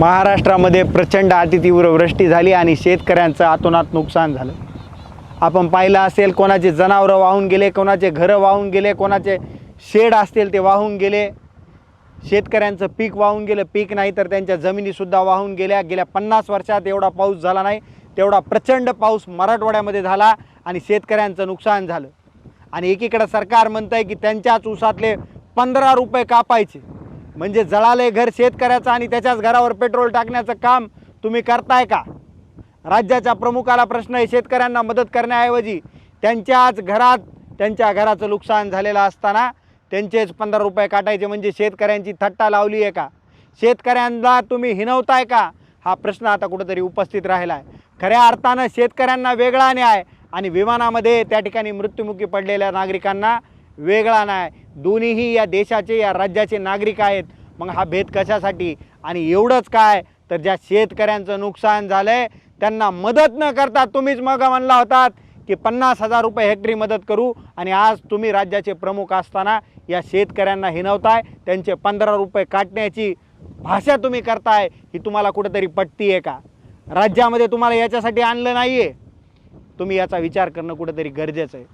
महाराष्ट्रामध्ये प्रचंड अतितीव्र वृष्टी झाली आणि शेतकऱ्यांचं आतोनात नुकसान झालं. आपण पाहिलं असेल कोणाचे जनावरं वाहून गेले कोणाचे घरं वाहून गेले कोणाचे शेड असतील ते वाहून गेले. शेतकऱ्यांचं पीक वाहून गेलं पीक नाही तर त्यांच्या जमिनीसुद्धा वाहून गेल्या. गेल्या पन्नास वर्षात एवढा पाऊस झाला नाही तेवढा प्रचंड पाऊस मराठवाड्यामध्ये झाला आणि शेतकऱ्यांचं नुकसान झालं. आणि एकीकडं सरकार म्हणतं आहे की त्यांच्याच ऊसातले पंधरा रुपये कापायचे. म्हणजे जळाले घर शेतकऱ्याचं आणि त्याच्याच घरावर पेट्रोल टाकण्याचं काम तुम्ही करताय का? राज्याच्या प्रमुखाला प्रश्न आहे शेतकऱ्यांना मदत करण्याऐवजी त्यांच्याच घरात त्यांच्या घराचं नुकसान झालेलं असताना त्यांचेच पंधरा रुपये काटायचे म्हणजे शेतकऱ्यांची थट्टा लावली आहे का? शेतकऱ्यांना तुम्ही हिनवताय का? हा प्रश्न आता कुठंतरी उपस्थित राहिला आहे खऱ्या अर्थानं शेतकऱ्यांना वेगळा न्याय आणि विमानामध्ये त्या ठिकाणी मृत्युमुखी पडलेल्या नागरिकांना वेगळा न्याय. दोन्हीही या देशाचे या राज्याचे नागरिक आहेत. मग हा भेद कशासाठी आणि एवढंच काय? तर ज्या शेतकऱ्यांचं नुकसान झालं आहे त्यांना मदत न करता तुम्हीच मग म्हणला होतात की पन्नास हजार रुपये हेक्टरी मदत करू आणि आज तुम्ही राज्याचे प्रमुख असताना या शेतकऱ्यांना हिनवताय त्यांचे पंधरा रुपये काटण्याची भाषा तुम्ही करताय ही तुम्हाला कुठंतरी पटती आहे का? राज्यामध्ये तुम्हाला याच्यासाठी आणलं नाही आहे तुम्ही याचा विचार करणं कुठेतरी गरजेचं आहे.